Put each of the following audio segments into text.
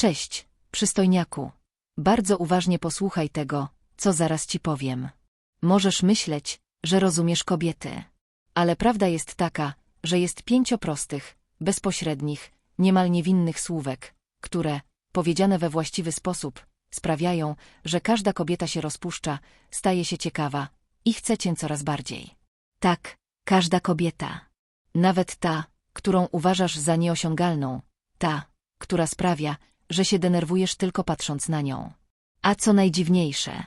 Cześć, przystojniaku. Bardzo uważnie posłuchaj tego, co zaraz ci powiem. Możesz myśleć, że rozumiesz kobiety. Ale prawda jest taka, że jest pięcio prostych, bezpośrednich, niemal niewinnych słówek, które, powiedziane we właściwy sposób, sprawiają, że każda kobieta się rozpuszcza, staje się ciekawa i chce cię coraz bardziej. Tak, każda kobieta. Nawet ta, którą uważasz za nieosiągalną, ta, która sprawia, że się denerwujesz tylko patrząc na nią. A co najdziwniejsze,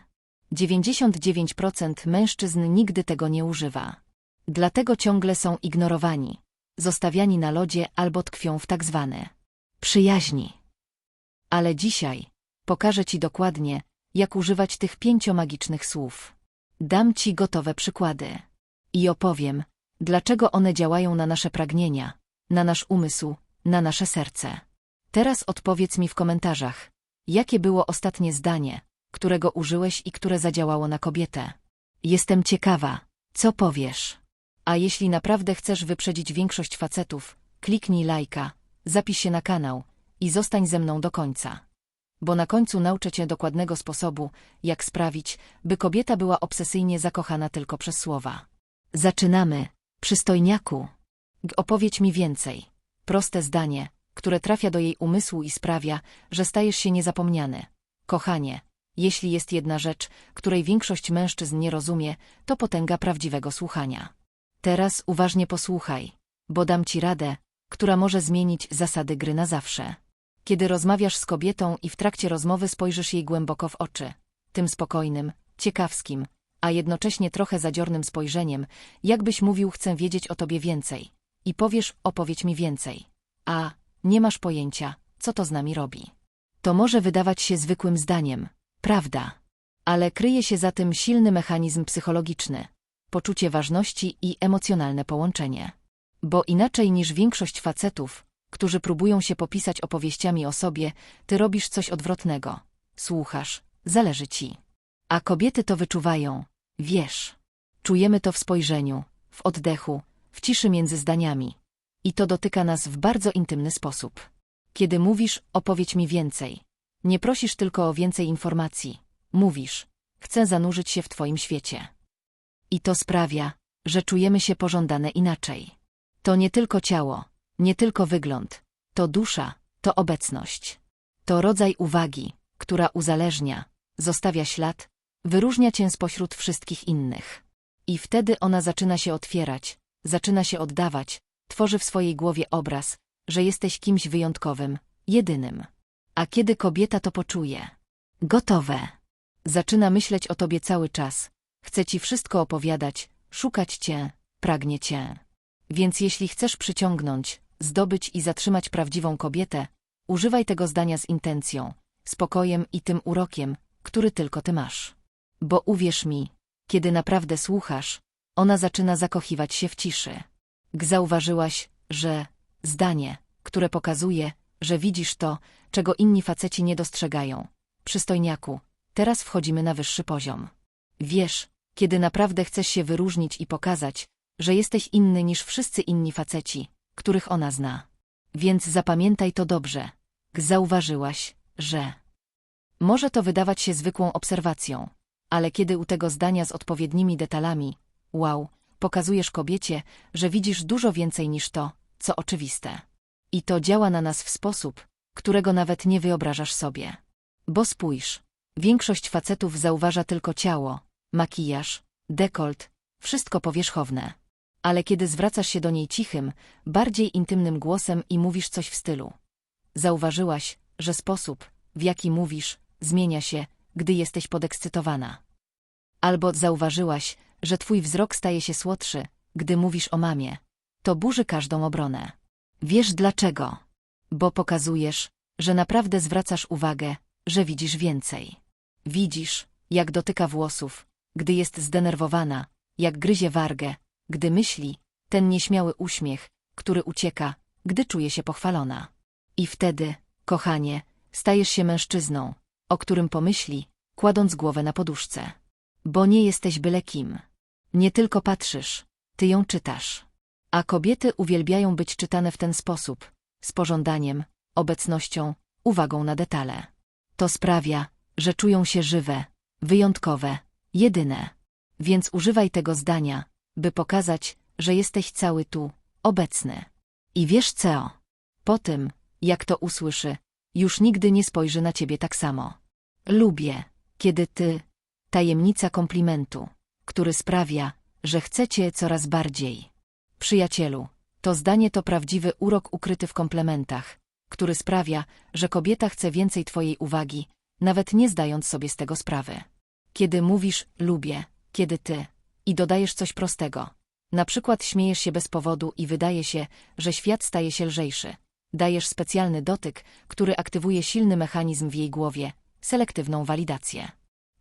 99% mężczyzn nigdy tego nie używa. Dlatego ciągle są ignorowani, zostawiani na lodzie albo tkwią w tak zwane przyjaźni. Ale dzisiaj pokażę Ci dokładnie, jak używać tych pięcio magicznych słów. Dam Ci gotowe przykłady i opowiem, dlaczego one działają na nasze pragnienia, na nasz umysł, na nasze serce. Teraz odpowiedz mi w komentarzach, jakie było ostatnie zdanie, którego użyłeś i które zadziałało na kobietę. Jestem ciekawa, co powiesz. A jeśli naprawdę chcesz wyprzedzić większość facetów, kliknij lajka, zapisz się na kanał i zostań ze mną do końca. Bo na końcu nauczę cię dokładnego sposobu, jak sprawić, by kobieta była obsesyjnie zakochana tylko przez słowa. Zaczynamy, przystojniaku. G opowiedz mi więcej. Proste zdanie, które trafia do jej umysłu i sprawia, że stajesz się niezapomniany. Kochanie, jeśli jest jedna rzecz, której większość mężczyzn nie rozumie, to potęga prawdziwego słuchania. Teraz uważnie posłuchaj, bo dam ci radę, która może zmienić zasady gry na zawsze. Kiedy rozmawiasz z kobietą i w trakcie rozmowy spojrzysz jej głęboko w oczy, tym spokojnym, ciekawskim, a jednocześnie trochę zadziornym spojrzeniem, jakbyś mówił chcę wiedzieć o tobie więcej. I powiesz opowiedź mi więcej. A, nie masz pojęcia, co to z nami robi. To może wydawać się zwykłym zdaniem, prawda? Ale kryje się za tym silny mechanizm psychologiczny, poczucie ważności i emocjonalne połączenie. Bo inaczej niż większość facetów, którzy próbują się popisać opowieściami o sobie, ty robisz coś odwrotnego. Słuchasz, zależy ci. A kobiety to wyczuwają, wiesz. Czujemy to w spojrzeniu, w oddechu, w ciszy między zdaniami. I to dotyka nas w bardzo intymny sposób. Kiedy mówisz, opowiedz mi więcej. Nie prosisz tylko o więcej informacji. Mówisz, chcę zanurzyć się w twoim świecie. I to sprawia, że czujemy się pożądane inaczej. To nie tylko ciało, nie tylko wygląd, to dusza, to obecność. To rodzaj uwagi, która uzależnia, zostawia ślad, wyróżnia cię spośród wszystkich innych. I wtedy ona zaczyna się otwierać, zaczyna się oddawać, tworzy w swojej głowie obraz, że jesteś kimś wyjątkowym, jedynym. A kiedy kobieta to poczuje? Gotowe. Zaczyna myśleć o tobie cały czas. Chce ci wszystko opowiadać, szukać cię, pragnie cię. Więc jeśli chcesz przyciągnąć, zdobyć i zatrzymać prawdziwą kobietę, używaj tego zdania z intencją, spokojem i tym urokiem, który tylko ty masz. Bo uwierz mi, kiedy naprawdę słuchasz, ona zaczyna zakochiwać się w ciszy. Zauważyłaś, że zdanie, które pokazuje, że widzisz to, czego inni faceci nie dostrzegają. Przystojniaku, teraz wchodzimy na wyższy poziom. Wiesz, kiedy naprawdę chcesz się wyróżnić i pokazać, że jesteś inny niż wszyscy inni faceci, których ona zna. Więc zapamiętaj to dobrze. Zauważyłaś, że może to wydawać się zwykłą obserwacją, ale kiedy u tego zdania z odpowiednimi detalami, wow, pokazujesz kobiecie, że widzisz dużo więcej niż to, co oczywiste. I to działa na nas w sposób, którego nawet nie wyobrażasz sobie. Bo spójrz, większość facetów zauważa tylko ciało, makijaż, dekolt, wszystko powierzchowne. Ale kiedy zwracasz się do niej cichym, bardziej intymnym głosem i mówisz coś w stylu. Zauważyłaś, że sposób, w jaki mówisz, zmienia się, gdy jesteś podekscytowana. Albo zauważyłaś, że twój wzrok staje się słodszy, gdy mówisz o mamie. To burzy każdą obronę. Wiesz dlaczego? Bo pokazujesz, że naprawdę zwracasz uwagę, że widzisz więcej. Widzisz, jak dotyka włosów, gdy jest zdenerwowana, jak gryzie wargę, gdy myśli, ten nieśmiały uśmiech, który ucieka, gdy czuje się pochwalona. I wtedy, kochanie, stajesz się mężczyzną, o którym pomyśli, kładąc głowę na poduszce. Bo nie jesteś byle kim. Nie tylko patrzysz, ty ją czytasz. A kobiety uwielbiają być czytane w ten sposób, z pożądaniem, obecnością, uwagą na detale. To sprawia, że czują się żywe, wyjątkowe, jedyne. Więc używaj tego zdania, by pokazać, że jesteś cały tu, obecny. I wiesz co? Po tym, jak to usłyszy, już nigdy nie spojrzy na ciebie tak samo. Lubię, kiedy ty, tajemnica komplimentu, który sprawia, że chce cię coraz bardziej. Przyjacielu, to zdanie to prawdziwy urok ukryty w komplementach, który sprawia, że kobieta chce więcej twojej uwagi, nawet nie zdając sobie z tego sprawy. Kiedy mówisz lubię, kiedy ty i dodajesz coś prostego, na przykład śmiejesz się bez powodu i wydaje się, że świat staje się lżejszy. Dajesz specjalny dotyk, który aktywuje silny mechanizm w jej głowie, selektywną walidację.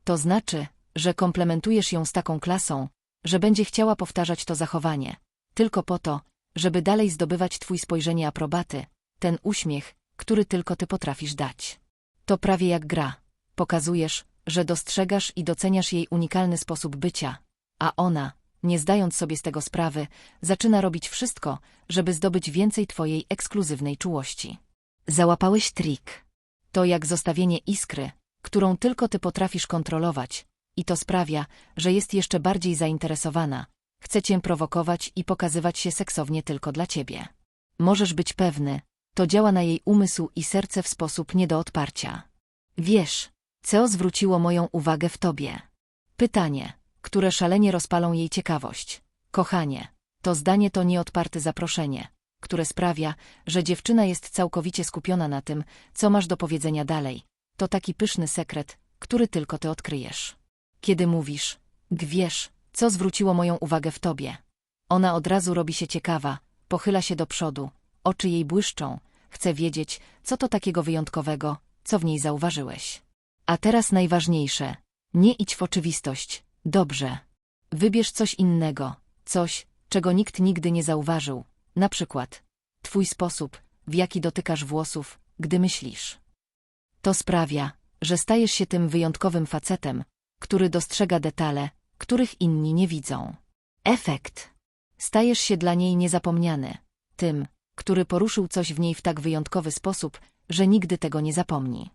To znaczy, że komplementujesz ją z taką klasą, że będzie chciała powtarzać to zachowanie, tylko po to, żeby dalej zdobywać twój spojrzenie aprobaty, ten uśmiech, który tylko ty potrafisz dać. To prawie jak gra. Pokazujesz, że dostrzegasz i doceniasz jej unikalny sposób bycia, a ona, nie zdając sobie z tego sprawy, zaczyna robić wszystko, żeby zdobyć więcej twojej ekskluzywnej czułości. Załapałeś trik. To jak zostawienie iskry, którą tylko ty potrafisz kontrolować, i to sprawia, że jest jeszcze bardziej zainteresowana, chce cię prowokować i pokazywać się seksownie tylko dla ciebie. Możesz być pewny, to działa na jej umysł i serce w sposób nie do odparcia. Wiesz, co zwróciło moją uwagę w tobie? Pytanie, które szalenie rozpalą jej ciekawość. Kochanie, to zdanie to nieodparte zaproszenie, które sprawia, że dziewczyna jest całkowicie skupiona na tym, co masz do powiedzenia dalej. To taki pyszny sekret, który tylko ty odkryjesz. Kiedy mówisz, wiesz, co zwróciło moją uwagę w tobie. Ona od razu robi się ciekawa, pochyla się do przodu, oczy jej błyszczą, chce wiedzieć, co to takiego wyjątkowego, co w niej zauważyłeś. A teraz najważniejsze, nie idź w oczywistość, dobrze. Wybierz coś innego, coś, czego nikt nigdy nie zauważył, na przykład twój sposób, w jaki dotykasz włosów, gdy myślisz. To sprawia, że stajesz się tym wyjątkowym facetem, który dostrzega detale, których inni nie widzą. Efekt. Stajesz się dla niej niezapomniany, tym, który poruszył coś w niej w tak wyjątkowy sposób, że nigdy tego nie zapomni.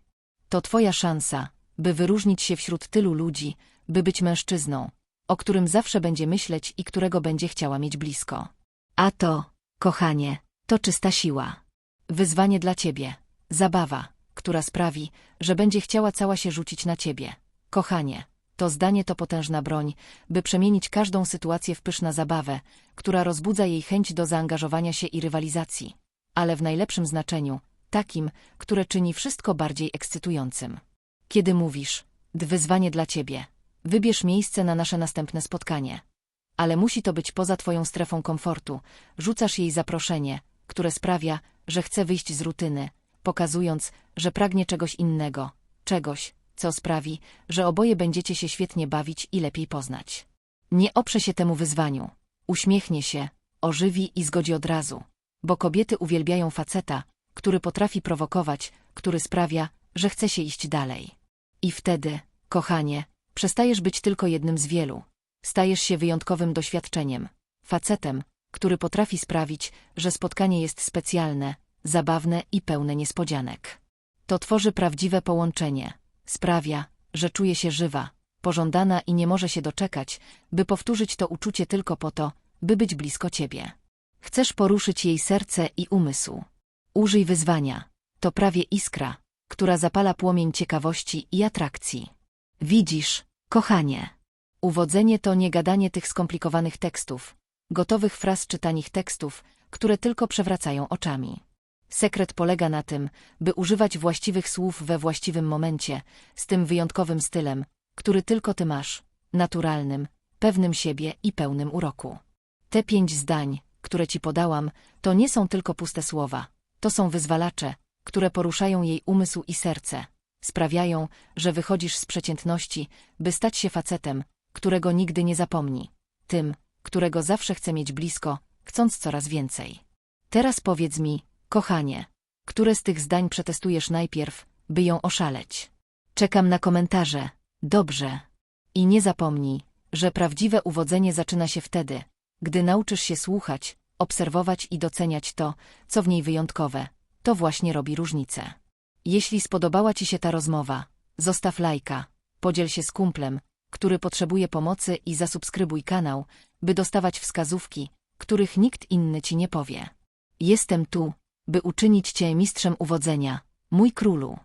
To twoja szansa, by wyróżnić się wśród tylu ludzi, by być mężczyzną, o którym zawsze będzie myśleć i którego będzie chciała mieć blisko. A to, kochanie, to czysta siła. Wyzwanie dla ciebie, zabawa, która sprawi, że będzie chciała cała się rzucić na ciebie. Kochanie, to zdanie to potężna broń, by przemienić każdą sytuację w pyszna zabawę, która rozbudza jej chęć do zaangażowania się i rywalizacji. Ale w najlepszym znaczeniu, takim, które czyni wszystko bardziej ekscytującym. Kiedy mówisz, wyzwanie dla ciebie, wybierz miejsce na nasze następne spotkanie. Ale musi to być poza twoją strefą komfortu, rzucasz jej zaproszenie, które sprawia, że chce wyjść z rutyny, pokazując, że pragnie czegoś innego, czegoś, co sprawi, że oboje będziecie się świetnie bawić i lepiej poznać. Nie oprze się temu wyzwaniu. Uśmiechnie się, ożywi i zgodzi od razu. Bo kobiety uwielbiają faceta, który potrafi prowokować, który sprawia, że chce się iść dalej. I wtedy, kochanie, przestajesz być tylko jednym z wielu. Stajesz się wyjątkowym doświadczeniem. Facetem, który potrafi sprawić, że spotkanie jest specjalne, zabawne i pełne niespodzianek. To tworzy prawdziwe połączenie. Sprawia, że czuje się żywa, pożądana i nie może się doczekać, by powtórzyć to uczucie tylko po to, by być blisko ciebie. Chcesz poruszyć jej serce i umysł. Użyj wyzwania. To prawie iskra, która zapala płomień ciekawości i atrakcji. Widzisz, kochanie. Uwodzenie to nie gadanie tych skomplikowanych tekstów, gotowych fraz czy tanich tekstów, które tylko przewracają oczami. Sekret polega na tym, by używać właściwych słów we właściwym momencie, z tym wyjątkowym stylem, który tylko ty masz, naturalnym, pewnym siebie i pełnym uroku. Te pięć zdań, które ci podałam, to nie są tylko puste słowa, to są wyzwalacze, które poruszają jej umysł i serce, sprawiają, że wychodzisz z przeciętności, by stać się facetem, którego nigdy nie zapomni, tym, którego zawsze chce mieć blisko, chcąc coraz więcej. Teraz powiedz mi, kochanie, które z tych zdań przetestujesz najpierw, by ją oszaleć? Czekam na komentarze. Dobrze. I nie zapomnij, że prawdziwe uwodzenie zaczyna się wtedy, gdy nauczysz się słuchać, obserwować i doceniać to, co w niej wyjątkowe. To właśnie robi różnicę. Jeśli spodobała Ci się ta rozmowa, zostaw lajka, podziel się z kumplem, który potrzebuje pomocy i zasubskrybuj kanał, by dostawać wskazówki, których nikt inny Ci nie powie. Jestem tu, by uczynić Cię mistrzem uwodzenia, mój królu.